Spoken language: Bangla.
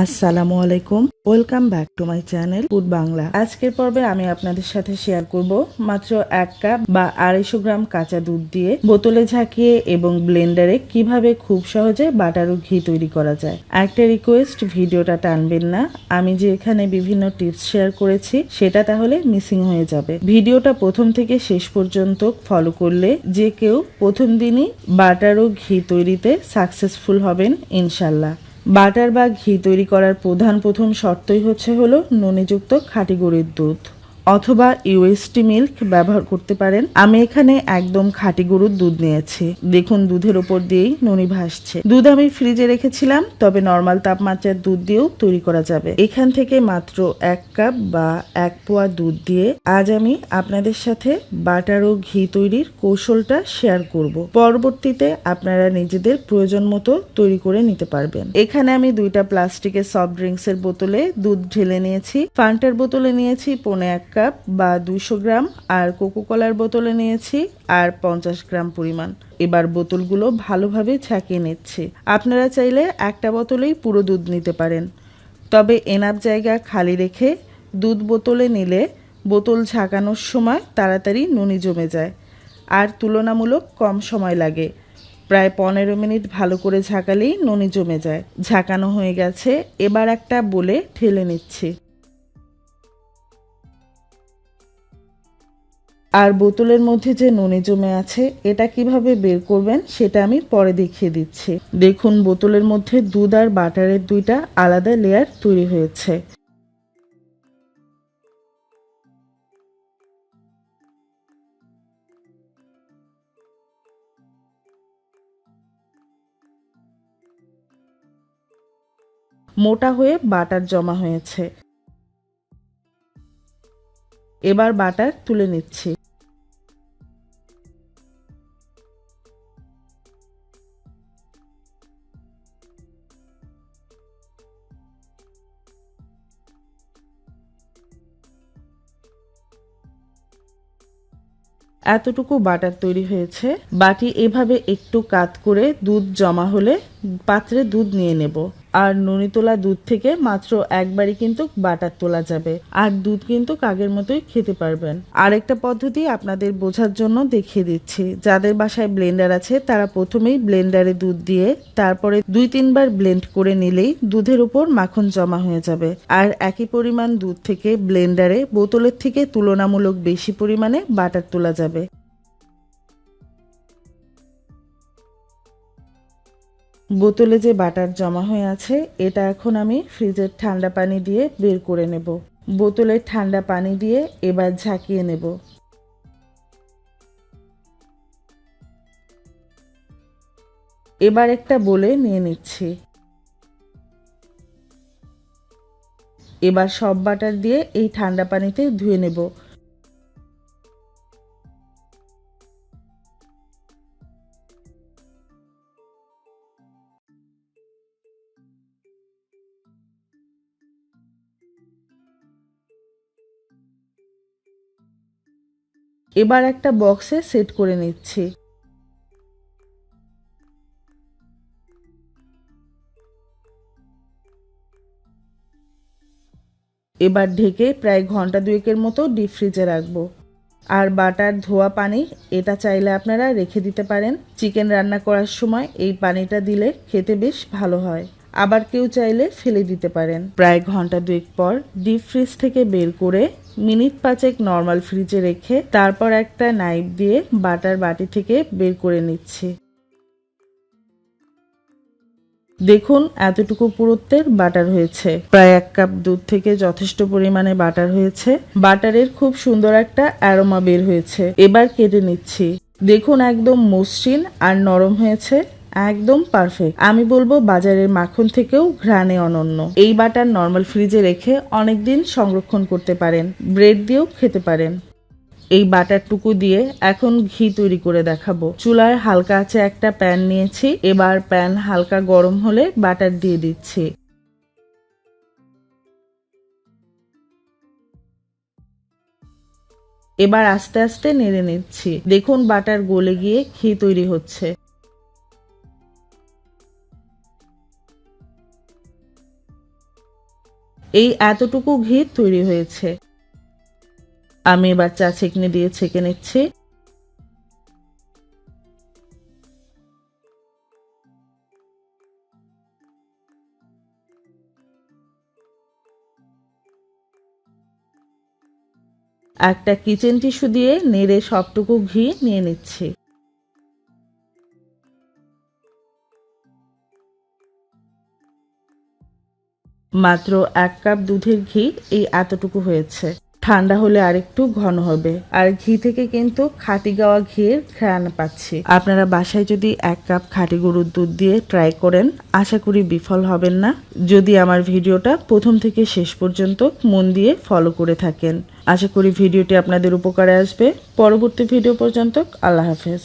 আসসালামু আলাইকুম। Welcome back to my channel food Bangla আজকের পর্বে আমি আপনাদের সাথে শেয়ার করব মাত্র এক কাপ বা আড়াইশো গ্রাম কাঁচা দুধ দিয়ে বোতলে ঝাঁকিয়ে এবং ব্লেন্ডারে কীভাবে খুব সহজে বাটার ও ঘি তৈরি করা যায়। একটা রিকোয়েস্ট ভিডিওটা টানবেন না। আমি যে এখানে বিভিন্ন টিপস শেয়ার করেছি, সেটা তাহলে মিসিং হয়ে যাবে। ভিডিওটা প্রথম থেকে শেষ পর্যন্ত ফলো করলে যে কেউ প্রথম দিনই বাটার ও ঘি তৈরিতে সাকসেসফুল হবেন ইনশাল্লাহ বাটার বা ঘি তৈরি করার প্রধান প্রথম শর্তই হচ্ছে হলো ননিযুক্ত খাঁটি গরুর দুধ। অথবা ইউএসটি মিল্ক ব্যবহার করতে পারেন। আমি এখানে একদম খাঁটি গরুর দুধ নিয়েছি। দেখুন, দুধের ওপর দিয়েই ননি ভাসছে। দুধ আমি ফ্রিজে রেখেছিলাম, তবে নর্মাল তাপমাত্রার দুধ দিয়েও তৈরি করা যাবে। এখান থেকে মাত্র এক কাপ বা এক পোয়া দুধ দিয়ে আজ আমি আপনাদের সাথে বাটার ও ঘি তৈরির কৌশলটা শেয়ার করব। পরবর্তীতে আপনারা নিজেদের প্রয়োজন মতো তৈরি করে নিতে পারবেন। এখানে আমি দুইটা প্লাস্টিকের সফট ড্রিঙ্কস এর বোতলে দুধ ঢেলে নিয়েছি। ফান্টার বোতলে নিয়েছি পৌনে এক কাপ বা দুইশো গ্রাম আর কোকো কলার বোতলে নিয়েছি আর পঞ্চাশ গ্রাম পরিমাণ। এবার বোতলগুলো ভালোভাবে ছাকিয়ে নিচ্ছি। আপনারা চাইলে একটা বোতলেই পুরো দুধ নিতে পারেন। তবে এনাফ জায়গা খালি রেখে দুধ বোতলে নিলে বোতল ঝাঁকানোর সময় তাড়াতাড়ি নুনি জমে যায় আর তুলনামূলক কম সময় লাগে। প্রায় পনেরো মিনিট ভালো করে ঝাঁকালেই ননি জমে যায়। ঝাঁকানো হয়ে গেছে, এবার একটা বলে ঠেলে নিচ্ছি। আর বোতলের মধ্যে যে ননি জমে আছে, এটা কীভাবে বের করবেন সেটা আমি পরে দেখিয়ে দিচ্ছি। দেখুন, বোতলের মধ্যে দুধ আর বাটারের দুইটা আলাদা লেয়ার তৈরি হয়েছে। মোটা হয়ে বাটার জমা হয়েছে। এবার বাটার তুলে নিচ্ছি। এতটুকু বাটার তৈরি হয়েছে। বাটি এভাবে একটু কাত করে দুধ জমা হলে পাত্রে দুধ নিয়ে নেব। আর নুনি তোলা দুধ থেকে মাত্র একবারই কিন্তু বাটার তোলা যাবে। আর দুধ কিন্তু কাগের মতোই খেতে পারবেন। আরেকটা পদ্ধতি আপনাদের বোঝার জন্য দেখিয়ে দিচ্ছি। যাদের বাসায় ব্লেন্ডার আছে, তারা প্রথমেই ব্লেন্ডারে দুধ দিয়ে, তারপরে দুই তিনবার ব্লেন্ড করে নিলেই দুধের উপর মাখন জমা হয়ে যাবে। আর একই পরিমাণ দুধ থেকে ব্লেন্ডারে বোতলের থেকে তুলনামূলক বেশি পরিমাণে বাটার তোলা যাবে। বোতলে যে বাটার জমা হয়ে আছে, এটা এখন আমি ফ্রিজের ঠান্ডা পানি দিয়ে বের করে নেব। বোতলের ঠান্ডা পানি দিয়ে এবার ঝাঁকিয়ে নেব। এবার একটা বলে নিয়ে নিচ্ছি। এবার সব বাটার দিয়ে এই ঠান্ডা পানিতে ধুয়ে নেব। এবার একটা বক্সে সেট করে নিচ্ছি। এবার ঢেকে প্রায় ঘণ্টা দুয়েকের মতো ডিপ ফ্রিজে রাখব। আর বাটার, ধোয়া পানি, এটা চাইলে আপনারা রেখে দিতে পারেন। চিকেন রান্না করার সময় এই পানিটা দিলে খেতে বেশ ভালো হয়। আবার কেউ চাইলে ফেলে দিতে পারেন। প্রায় ঘণ্টা দুয়েক পর ডিপ ফ্রিজ থেকে বের করে মিনিট পাঁচেক নর্মাল ফ্রিজে রেখে তারপর একটা নাইফ দিয়ে বাটার বাটি থেকে বের করে নিচ্ছি। দেখুন, এতটুকু পুরুত্বের বাটার হয়েছে। প্রায় এক কাপ দুধ থেকে যথেষ্ট পরিমাণে বাটার হয়েছে। বাটারের খুব সুন্দর একটা অ্যারোমা বের হয়েছে। এবার কেটে নিচ্ছি। দেখুন, একদম মসৃণ আর নরম হয়েছে। একদম পারফেক্ট আমি বলব বাজারের মাখন থেকেও ঘ্রাণে অনন্য। এই বাটার নর্মাল ফ্রিজে রেখে অনেকদিন সংরক্ষণ করতে পারেন ব্রেড দিয়েও খেতে পারেন। এই বাটারটুকু দিয়ে এখন ঘি তৈরি করে দেখাবো। চুলায় হালকা আছে একটা প্যান নিয়েছি, এবার প্যান হালকা গরম হলে বাটার দিয়ে দিচ্ছি। এবার আস্তে আস্তে নেড়ে নিচ্ছি। দেখুন বাটার গলে গিয়ে ঘি তৈরি হচ্ছে। এই এতটুকু ঘি তৈরি হয়েছে। আমি এবার চা ছেঁকনি দিয়ে ছেঁকে নিচ্ছি। একটা কিচেন টিস্যু দিয়ে নেড়ে সবটুকু ঘি নিয়ে নিচ্ছি। মাত্র এক কাপ দুধের ঘি এই এতটুকু হয়েছে। ঠান্ডা হলে আরেকটু ঘন হবে। আর ঘি থেকে কিন্তু খাঁটি গাওয়া ঘিয়ের ঘ্রাণ পাচ্ছি। আপনারা বাসায় যদি এক কাপ খাঁটি গরুর দুধ দিয়ে ট্রাই করেন, আশা করি বিফল হবেন না। যদি আমার ভিডিওটা প্রথম থেকে শেষ পর্যন্ত মন দিয়ে ফলো করে থাকেন। আশা করি ভিডিওটি আপনাদের উপকারে আসবে। পরবর্তী ভিডিও পর্যন্ত আল্লাহ হাফেজ।